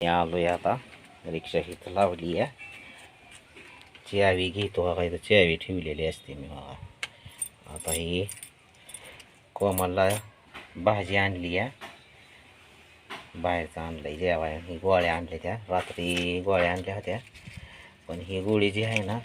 मी आहे आता रिक्षा इथं लावली आहे. चावी घेतो बघा इथं चावी ठेवलेली असते मी बघा आता ही कोमलला भाजी आणली आहे. बाहेरचं आणलंय जेवाय. ही गोळ्या आणल्या त्या. रात्री गोळ्या आणल्या होत्या. पण ही गोळी जी आहे ना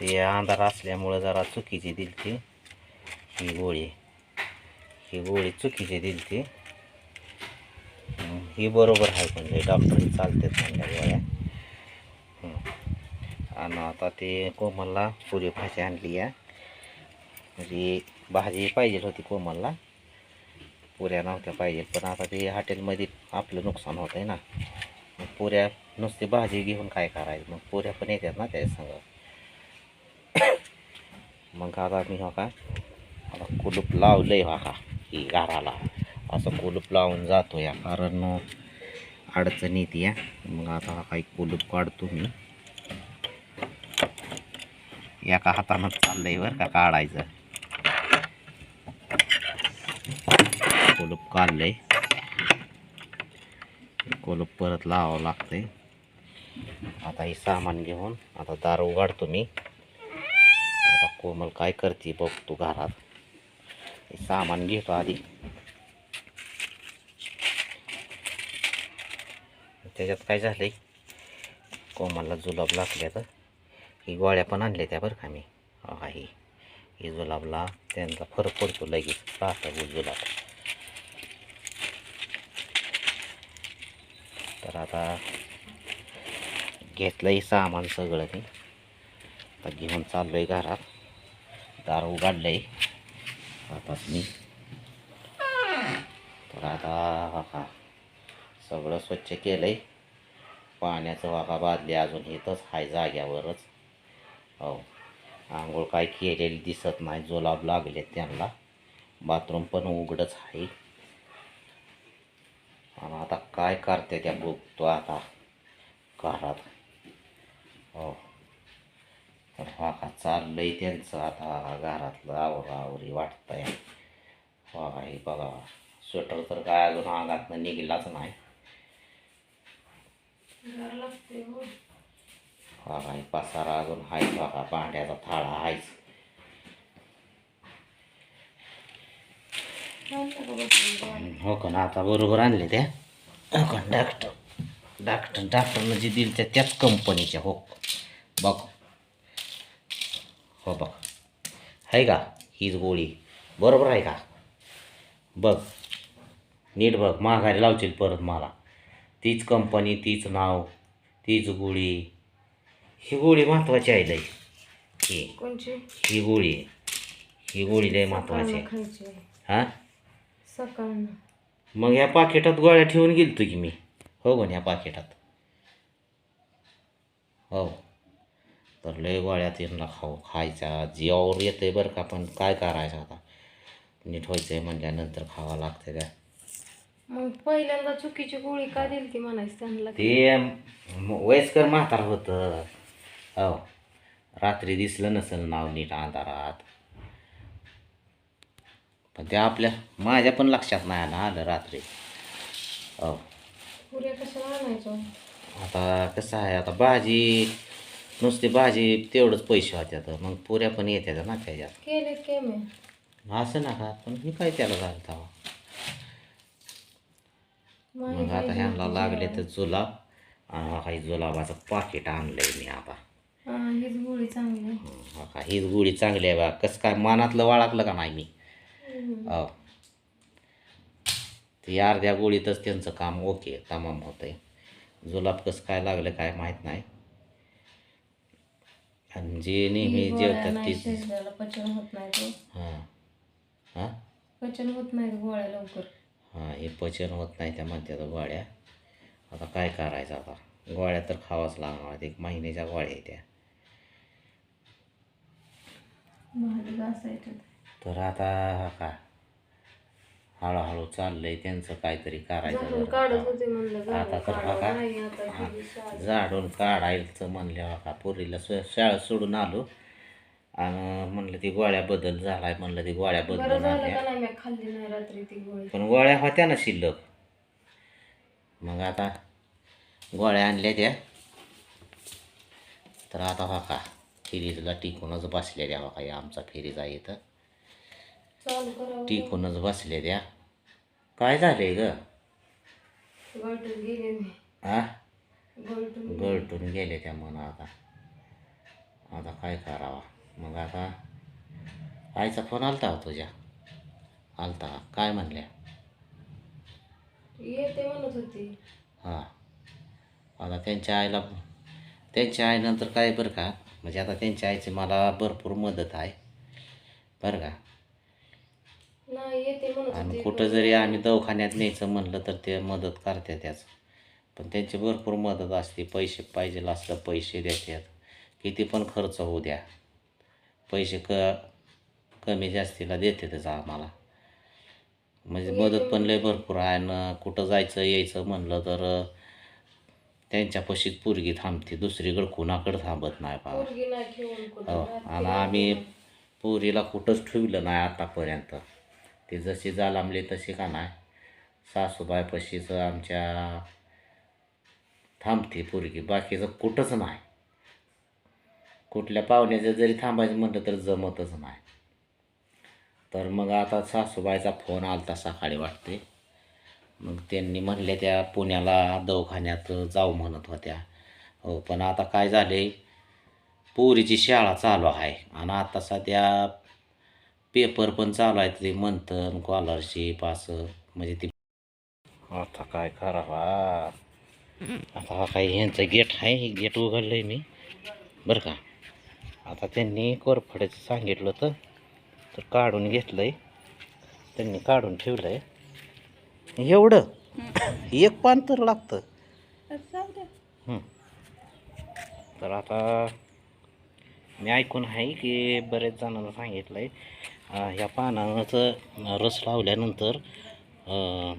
ती अंधार असल्यामुळं जरा चुकीची दिली ती ही गोळी. ही गोळी चुकीची दिली ती ही बरोबर आहे म्हणजे डॉक्टरही डॉक्टर चालतात म्हणल्या गोळ्या. आणि आता ते कोमलला पुरी भाजी आणली आहे म्हणजे भाजी पाहिजे होती कोमलला. पुऱ्या नव्हत्या पाहिजे पण आता ते हॉटेलमध्ये आपलं नुकसान होतं आहे ना. मग पुऱ्या नुसती भाजी घेऊन काय करायचं? मग पुऱ्या पण येतात ना त्या संग. मग आता मी हो का आता कुलूप लावलंय हा का ही घराला. असं कुलूप लावून जातो या. कारण अडचण येते या. मग आता हा काही कुलूप काढतो मी. एका हातानं चाललंय बरं का काढायचं. कुलूप काढलंय. कुलूप परत लावावं लागतंय. आता हे सामान घेऊन आता दार उघडतो मी. आता कोमल काय करते बघतो घरात. हे सामान घेतो आधी. त्याच्यात काय झालं आहे कोमाला जुलाब लागल्या तर. ही गोळ्या पण आणल्या त्या बरं का मी. हा ही. जुलाबला त्यांचा फरक पडतो लगेच. राहतं जुलाब. तर आता घेतलंय सामान सगळं मी. आता घेऊन चाललोय घरात. दार उघडलंय. आता मी. तर आता हा. सगळं स्वच्छ केलं आहे पाण्याचं वाका बादली अजून इथंच आहे जाग्यावरच. हो. आंघोळ काय केलेली दिसत नाही जुलाब लागले त्यांना. बाथरूम पण उघडच आहे. आणि आता काय करते त्या बघतो आता? घरात. हो. तर वाघा चाललंय त्यांचं आता घरातलं आवर आवरी वाटतंय. वाघा हे बघा. स्वेटर तर काय अजून अंगातनं निघलाच नाही. हा का पसारा अजून हायच बघा भांड्याचा थाळा हायच. हो का ना आता बरोबर आणले त्या? हो का डॉक्टर डॉक्टर डॉक्टरनं जे दिली त्या त्याच कंपनीच्या हो. बघ. हो बघ. आहे का हीच गोळी. बरोबर आहे का? बघ. नीट बघ माघारी लावशील परत मला. तीच कंपनी तीच नाव तीच गोळी. ही गोळी महत्वाची आहे लई. ही. कोणची? ही गोळी. ही गोळी लई महत्वाची आहे. खायची. हां? सकाळनं. मग ह्या पाकिटात गोळ्या ठेवून गेलतो की मी? हो गण ह्या पाकिटात. हो. तर लय गोळ्या त्यांना खाऊ खायच्या जीवावर येतंय बरं का पण काय करायचं आता? नीट व्हायचं आहे म्हणल्यानंतर खावं लागतं त्या मग पहिल्यांदा चुकीची गोळी का दिली ती म्हणायची त्यांना? ते म- वयस्कर म्हातार होतं. हो रात्री दिसलं नसेल नाव नीट अंधारात. पण ते आपल्या माझ्या पण लक्षात नाही ना आलं रात्री. हो पुऱ्या कशाला आणायचो आता कसं आहे आता भाजी नुसती भाजी तेवढंच पैसे होत्यात. मग पुऱ्या पण येत्यात ना त्याच्यात. केले के मी असं नका पण मी काय त्याला तेव्हा मग आता ह्यांना लागले तर जुलाब. आणि हा काही जुलाबाचं पाकिट आणलंय मी आता. हा हीच गोळी चांगली आहे. हं, का हीच गोळी चांगली आहे बा. कसं काय मनातलं वाळकलं का नाही मी. हो. ती अर्ध्या गोळीतच त्यांचं काम ओके तमाम होतंय. जुलाब कसं काय लागलं काय माहीत नाही. आणि जे नेहमी जेवतात ते होत नाही हां. हां? पचन होत नाही गोळ्या लवकर. हां हे पचन होत नाही त्या म्हणतात गोळ्या. आता काय करायचं आता? गोळ्या तर खावाच लागणार. एक महिन्याच्या गोळ्या आहेत त्या. तर. आता का? हळूहळू चाललंय त्यांचं काहीतरी करायचं. आता तर बघा. झाडून काढायचं म्हणलं का? पोरीला शाळा सोडून आलो. आणि म्हणलं ती गोळ्या बदल झालाय म्हणलं ती गोळ्या बरं बदलून झालं आणल्या का नाही? मी खाल्ली नाही रात्री ती गोळी. पण गोळ्या होत्या ना शिल्लक. मग आता गोळ्या आणल्या त्या. तर आता हो का फिरीजला टिकूनच बसलेल्या हो का या आमचा फिरीज आहे चालू करावं टिकूनच बसले त्या. काय झालंय ग? गळटून गेले मी. आ? गळटून गळटून गेले त्या म्हणा आता. आता काय करावा? मग आता आईचा फोन आलता हो तुझ्या? आलता? काय म्हणल्या? येते म्हणत होती. हां. आता त्यांच्या आईला त्यांच्या आईनंतर काय बरं का? म्हणजे आता त्यांच्या आईची मला भरपूर मदत आहे. बरं का? नाही येते म्हणत आणि होती. कुठं जरी आम्ही दवाखान्यात न्यायचं म्हणलं तर ते मदत करते त्याच. पण त्यांची भरपूर मदत असते. पैसे पाहिजे असलं पैसे देतात. किती पण खर्च होऊ द्या. पैसे क कमी जास्तीला देतातच आम्हाला. म्हणजे मदत पण लय भरपूर आहे ना कुठं जायचं यायचं म्हणलं तर त्यांच्यापाशीच पोरगी थांबते दुसरीकडं कुणाकडं थांबत नाही कुठं हो. आणि आम्ही पोरीला कुठंच ठेवलं नाही आतापर्यंत. ते जशी जालांबले तशी का नाही. सासूबाईपाशीच आमच्या थांबते पोरगी बाकीचं कुठंच नाही. कुठल्या पाहुण्याचं जरी थांबायचं म्हटलं तर जमतच नाही. तर मग आता सासूबाईचा फोन आलता सकाळी वाटते मग त्यांनी म्हणले त्या पुण्याला दवाखान्यात जाऊ म्हणत होत्या. हो पण आता काय झाले पोरीची शाळा चालू आहे आणि आता सध्या पेपर पण चालू आहेत ते मंथन स्कॉलरशिप असं. म्हणजे ती आता काय करावा? आता हा काही यांचं गेट आहे? हे गेट उघडलं आहे मी. बरं का? आता त्यांनी कोरफड्याचं सांगितलं होतं तर काढून घेतलं आहे त्यांनी काढून ठेवलं आहे एवढं एक पान तर लागतं. हं. तर आता मी ऐकून आहे की बरेच जणांना सांगितलं आहे ह्या पानाचं रस लावल्यानंतर अं,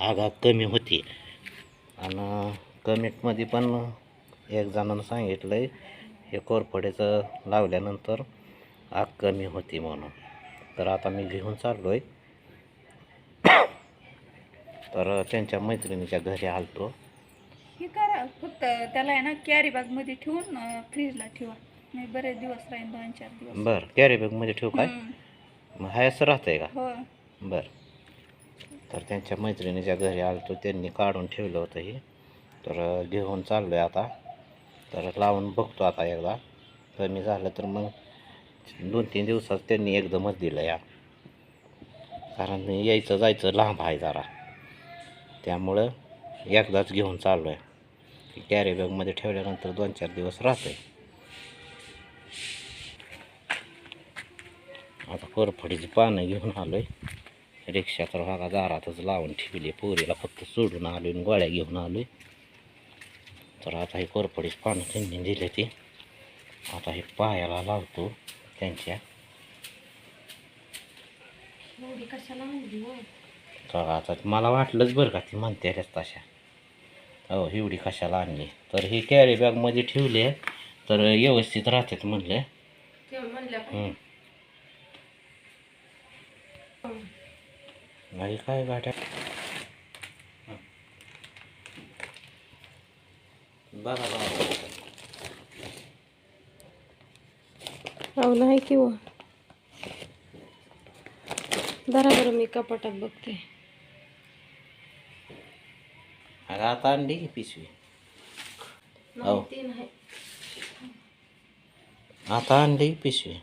आगा कमी होती. आणि कमेंटमध्ये पण एक जणानं सांगितलं आहे हे कोरफडीचं लावल्यानंतर आग कमी होती म्हणून. तर आता मी घेऊन चाललो आहे तर त्यांच्या मैत्रिणीच्या घरी आलतो. हे करा फक्त त्याला आहे ना कॅरी बॅगमध्ये ठेवून फ्रीजला ठेवा. मी बरेच दिवस राहीन दोन चार दिवस. बरं कॅरी बॅगमध्ये ठेवू काय. मग हाय असं राहतंय का? हो. बरं. तर त्यांच्या मैत्रिणीच्या घरी आलतो त्यांनी काढून ठेवलं होतं हे. तर घेऊन चाललो आहे आता. तर लावून बघतो आता एकदा. कमी झालं तर मग दोन तीन दिवसात त्यांनी एकदमच दिलं या. कारण यायचं जायचं लांब आहे जरा. त्यामुळं एकदाच घेऊन चाललो आहे कॅरी बॅगमध्ये ठेवल्यानंतर दोन चार दिवस राहते आता कोरफडीची पानं घेऊन आलो आहे रिक्षा तर बघा दारातच लावून ठेवली. पोरीला फक्त सोडून आलो आणि गोळ्या घेऊन आलो आहे तर आता हे कोरफडीची पानं त्यांनी दिले ती. आता हे पायाला लावतो त्यांच्या. हो? तर आता मला वाटलंच बरं का ती म्हणते रेच तशा. हो एवढी कशाला आणली? तर ही कॅरी बॅगमध्ये ठेवली तर व्यवस्थित राहतात म्हणले. नाही काय गाड्या? बघा बघा अहो नाही किंवा जरा बरं मी कपाटात बघते अगं आता आणली की पिशवी नाही हो. ते नाही आता आणली की पिशवी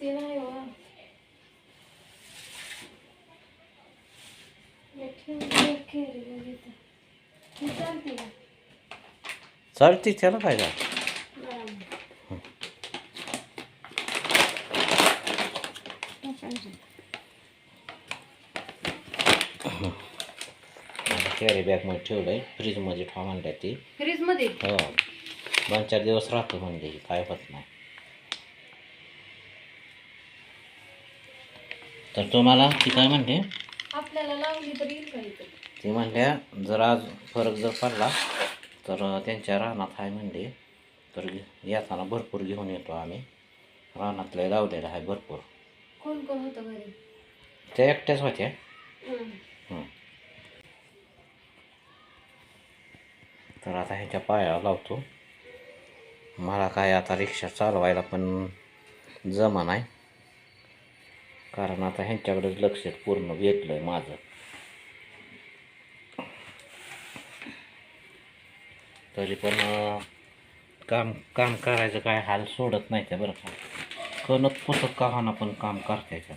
ते नाही हो मी ठेवली एक कॅरी बॅग इथं. ती चालते का? चालते त्याला काय झालं. कॅरी बॅगमध्ये ठेवलं आहे फ्रीजमध्ये ठेवा ती. फ्रीजमध्ये हो. दोन चार दिवस राहतो म्हणजे काय होत नाही. तर तुम्हाला ती काय म्हणते आपल्याला लावली तर ती म्हणल्या जर आज फरक जर पडला तर त्यांच्या रानात आहे म्हणले. तर येताना भरपूर घेऊन येतो आम्ही. रानातले लावलेलं आहे भरपूर. कोण कोण होतं घरी? त्या एकट्याच होत्या. हं. तर आता ह्याच्या पायाला लावतो. मला काय आता रिक्षा चालवायला पण जमा नाही कारण आता ह्यांच्याकडेच लक्ष पूर्ण वेधलं आहे माझं. तरी पण काम काम करायचं काय हाल सोडत नाही त्या बरं का. कणत पुसत का होणार पण काम करता येतात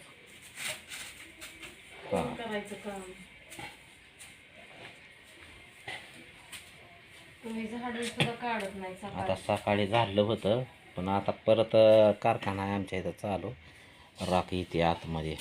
आता सकाळी झालं होतं पण आता परत कारखाना आहे आमच्या इथं चालू. राख येते आतमध्ये.